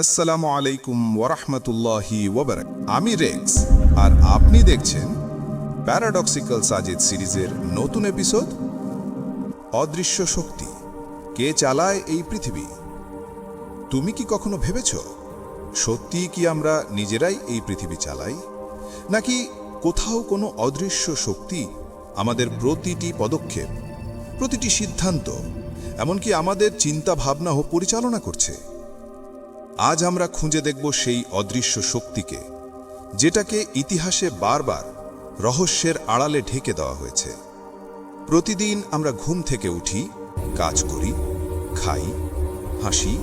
আসসালামু আলাইকুম ওরহমতুল্লাহি ওবরাক আমি রেক্স। আর আপনি দেখছেন প্যারাডক্সিক্যাল সাজিদ সিরিজের নতুন এপিসোড, অদৃশ্য শক্তি। কে চালায় এই পৃথিবী? তুমি কি কখনো ভেবেছ সত্যি কি আমরা নিজেরাই এই পৃথিবী চালাই? নাকি কোথাও কোনো অদৃশ্য শক্তি আমাদের প্রতিটি পদক্ষেপ, প্রতিটি সিদ্ধান্ত, এমনকি আমাদের চিন্তা ভাবনাও পরিচালনা করছে? আজ আমরা খুঁজে দেখব সেই অদৃশ্য শক্তিকে, যেটাকে ইতিহাসে বারবার রহস্যের আড়ালে ঢেকে দেওয়া হয়েছে। প্রতিদিন আমরা ঘুম থেকে উঠি, কাজ করি, খাই, হাসি,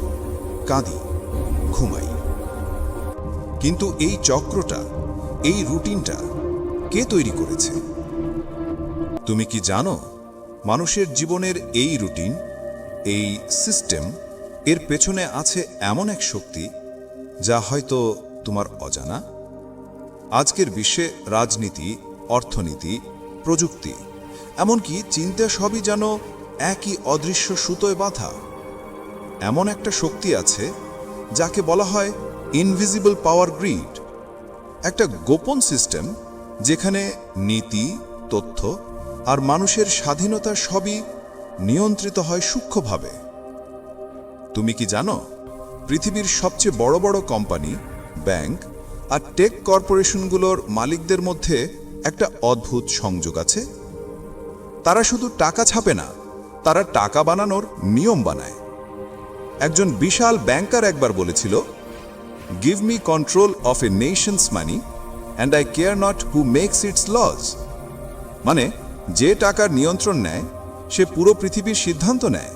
কাঁদি, ঘুমাই। কিন্তু এই চক্রটা, এই রুটিনটা কে তৈরি করেছে? তুমি কি জানো, মানুষের জীবনের এই রুটিন, এই সিস্টেম এর পেছনে আছে এমন এক শক্তি, যা হয়তো তোমার অজানা। আজকের বিশ্বে রাজনীতি, অর্থনীতি, প্রযুক্তি, এমনকি চিন্তা সবই যেন একই অদৃশ্য সুতোয় বাঁধা। এমন একটা শক্তি আছে, যাকে বলা হয় ইনভিজিবল পাওয়ার গ্রিড একটা গোপন সিস্টেম যেখানে নীতি, তথ্য আর মানুষের স্বাধীনতা সবই নিয়ন্ত্রিত হয় সূক্ষ্মভাবে। তুমি কি জানো? পৃথিবীর সবচেয়ে বড় বড় কোম্পানি, ব্যাংক আর টেক কর্পোরেশনগুলোর মালিকদের মধ্যে একটা অদ্ভুত সংযোগ আছে। তারা শুধু টাকা ছাপে না, তারা টাকা বানানোর নিয়ম বানায়। একজন বিশাল ব্যাংকার একবার বলেছিল give me control of a nation's money and I care not who makes its laws মানে যে টাকার নিয়ন্ত্রণ নেয়, সে পুরো পৃথিবীর সিদ্ধান্ত নেয়।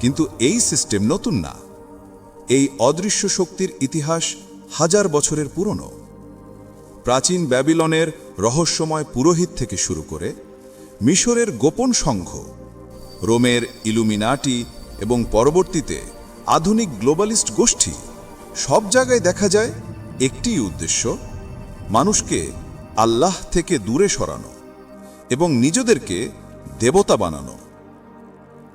কিন্তু এই সিস্টেম নতুন না। এই অদৃশ্য শক্তির ইতিহাস হাজার বছরের পুরনো। প্রাচীন ব্যাবিলনের রহস্যময় পুরোহিত থেকে শুরু করে মিশরের গোপন সংঘ, রোমের ইলুমিনাটি এবং পরবর্তীতে আধুনিক গ্লোবালিস্ট গোষ্ঠী, সব জায়গায় দেখা যায় একটিই উদ্দেশ্য, মানুষকে আল্লাহ থেকে দূরে সরানো এবং নিজেদেরকে দেবতা বানানো।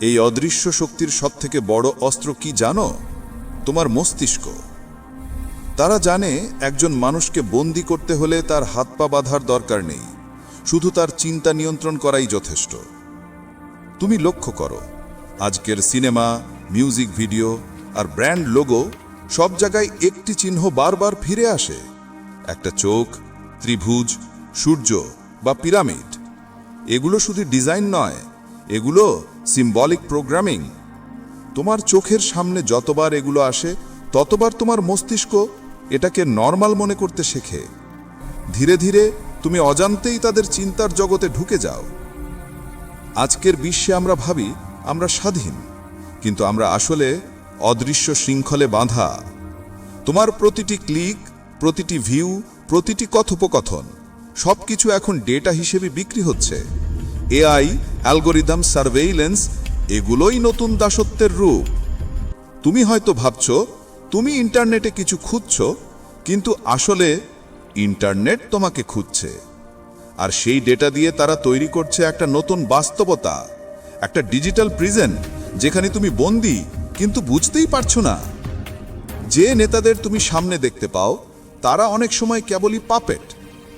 এই অদৃশ্য শক্তির সবথেকে বড় অস্ত্র কি জানো? তোমার মস্তিষ্ক। তারা জানে একজন মানুষকে বন্দি করতে হলে তার হাত পা বাঁধার দরকার নেই। শুধু তার চিন্তা নিয়ন্ত্রণ করাই যথেষ্ট। তুমি লক্ষ্য করো, আজকের সিনেমা, মিউজিক ভিডিও আর ব্র্যান্ড লোগো সব জায়গায় একটি চিহ্ন বারবার ফিরে আসে। একটা চোখ, ত্রিভুজ, সূর্য বা পিরামিড। এগুলো শুধু ডিজাইন নয়, এগুলো সিম্বলিক প্রোগ্রামিং তোমার চোখের সামনে যতবার এগুলো আসে, ততবার তোমার মস্তিষ্ক এটাকে নর্মাল মনে করতে শেখে। ধীরে ধীরে তুমি অজান্তেই তাদের চিন্তার জগতে ঢুকে যাও। আজকের বিশ্বে আমরা ভাবি, আমরা স্বাধীন, কিন্তু আমরা আসলে অদৃশ্য শৃঙ্খলে বাঁধা। তোমার প্রতিটি ক্লিক, প্রতিটি ভিউ, প্রতিটি কথোপকথন সব কিছু এখন ডেটা হিসেবে বিক্রি হচ্ছে। এআই, অ্যালগোরিদম, সার্ভেইলেন্স, এগুলোই নতুন দাসত্বের রূপ। তুমি হয়তো ভাবছ, তুমি ইন্টারনেটে কিছু খুঁজছ, কিন্তু আসলে ইন্টারনেট তোমাকে খুঁজছে। আর সেই ডেটা দিয়ে তারা তৈরি করছে একটা নতুন বাস্তবতা, একটা ডিজিটাল প্রিজেন যেখানে তুমি বন্দি, কিন্তু বুঝতেই পারছ না। যে নেতাদের তুমি সামনে দেখতে পাও, তারা অনেক সময় কেবলই পাপেট।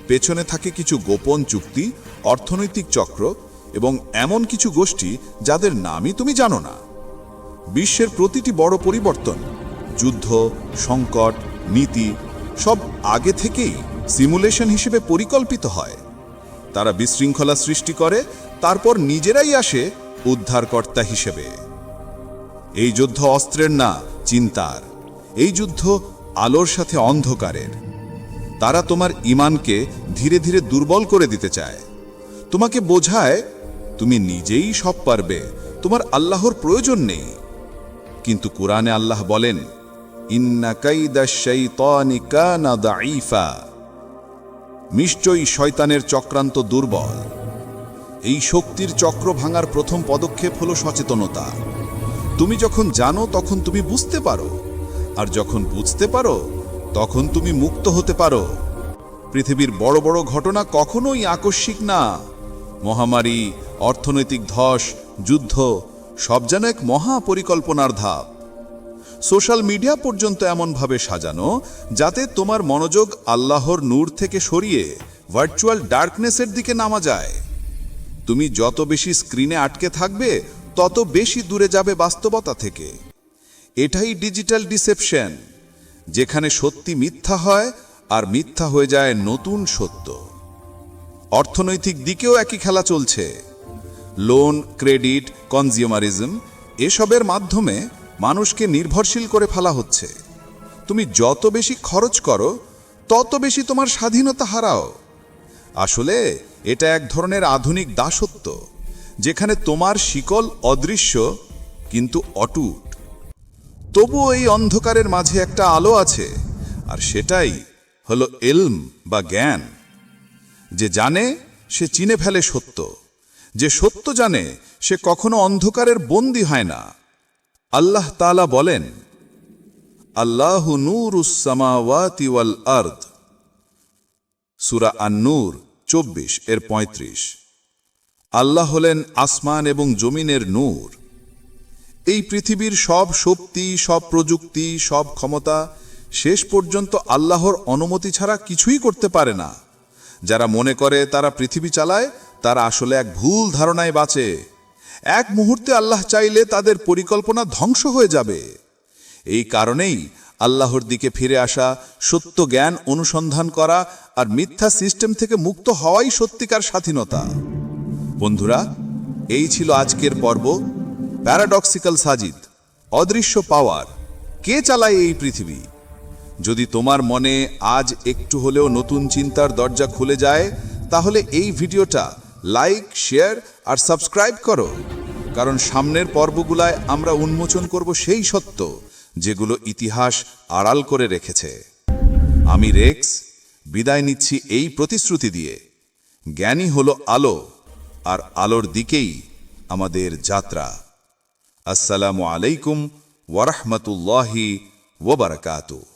পেছনে থাকে কিছু গোপন চুক্তি, অর্থনৈতিক চক্র এবং এমন কিছু গোষ্ঠী যাদের নামই তুমি জানো না। বিশ্বের প্রতিটি বড় পরিবর্তন, যুদ্ধ, সংকট, নীতি, সব আগে থেকেই সিমুলেশন হিসেবে পরিকল্পিত হয়। তারা বিশৃঙ্খলা সৃষ্টি করে, তারপর নিজেরাই আসে উদ্ধারকর্তা হিসেবে। এই যুদ্ধ অস্ত্রের না, চিন্তার। এই যুদ্ধ আলোর সাথে অন্ধকারের। তারা তোমার ইমানকে ধীরে ধীরে দুর্বল করে দিতে চায়। তোমাকে বোঝায় তুমি নিজেই সব পারবে, তোমার আল্লাহর প্রয়োজন নেই। কিন্তু কোরআনে আল্লাহ বলেন নিশ্চয়ই শয়তানের চক্রান্ত দুর্বল। এই শক্তির চক্র ভাঙার প্রথম পদক্ষেপ হল সচেতনতা। তুমি যখন জানো, তখন তুমি বুঝতে পারো। আর যখন বুঝতে পারো, তখন তুমি মুক্ত হতে পারো। পৃথিবীর বড় বড় ঘটনা কখনোই আকস্মিক না। মহামারী অর্থনৈতিক ধস, যুদ্ধ, সব যেন এক মহা পরিকল্পনার ধাপ। সোশ্যাল মিডিয়া পর্যন্ত এমনভাবে সাজানো, যাতে তোমার মনোযোগ আল্লাহর নূর থেকে সরিয়ে ভার্চুয়াল ডার্কনেসের দিকে নামা যায়। তুমি যত বেশি স্ক্রিনে আটকে থাকবে, তত বেশি দূরে যাবে বাস্তবতা থেকে। এটাই ডিজিটাল ডিসেপশন, যেখানে সত্যি মিথ্যা হয় আর মিথ্যা হয়ে যায় নতুন সত্য। অর্থনৈতিক দিকেও একই খেলা চলছে। লোন ক্রেডিট কনজিউমারিজম এসবের মাধ্যমে মানুষকে নির্ভরশীল করে ফেলা হচ্ছে। তুমি যত বেশি খরচ করো, তত বেশি তোমার স্বাধীনতা হারাও। আসলে, এটা এক ধরনের আধুনিক দাসত্ব, যেখানে তোমার শিকল অদৃশ্য, কিন্তু অটুট। তবুও এই অন্ধকারের মাঝে একটা আলো আছে, আর সেটাই হলো এলম বা জ্ঞান। যে জানে, সে চিনে ফেলে সত্য। যে সত্য জানে, সে কখনো অন্ধকারের বন্দী হয় না। আল্লাহ তালা বলেন, আল্লাহ নূরুসামাওয়াতি ওয়াল আর্দ। সুরা আন্নুর, চব্বিশ, এর পঁয়ত্রিশ। আল্লাহ হলেন আসমান এবং জমিনের নূর। এই পৃথিবীর সব শক্তি, সব প্রযুক্তি, সব ক্ষমতা শেষ পর্যন্ত আল্লাহর অনুমতি ছাড়া কিছুই করতে পারে না। যারা মনে করে তারা পৃথিবী চালায় তারা আসলে এক ভুল ধারণায় বাঁচে। এক মুহূর্তে আল্লাহ চাইলে তাদের পরিকল্পনা ধ্বংস হয়ে যাবে। এই কারণেই আল্লাহর দিকে ফিরে আসা, সত্য জ্ঞান অনুসন্ধান করা আর মিথ্যা সিস্টেম থেকে মুক্ত হওয়াই সত্যিকার স্বাধীনতা। বন্ধুরা, এই ছিল আজকের পর্ব প্যারাডক্সিক্যাল সাজিদ, অদৃশ্য পাওয়ার, কে চালায় এই পৃথিবী? যদি তোমার মনে আজ একটু হলেও নতুন চিন্তার দরজা খুলে যায়, তাহলে এই ভিডিওটা লাইক, শেয়ার আর সাবস্ক্রাইব করো। কারণ সামনের পর্বগুলায় আমরা উন্মোচন করব সেই সত্য যেগুলো ইতিহাস আড়াল করে রেখেছে। আমি রেক্স, বিদায় নিচ্ছি এই প্রতিশ্রুতি দিয়ে। জ্ঞানী হলো আলো, আর আলোর দিকেই আমাদের যাত্রা। আসসালামু আলাইকুম ওয়ারহমতুল্লাহি ওবরাকাতু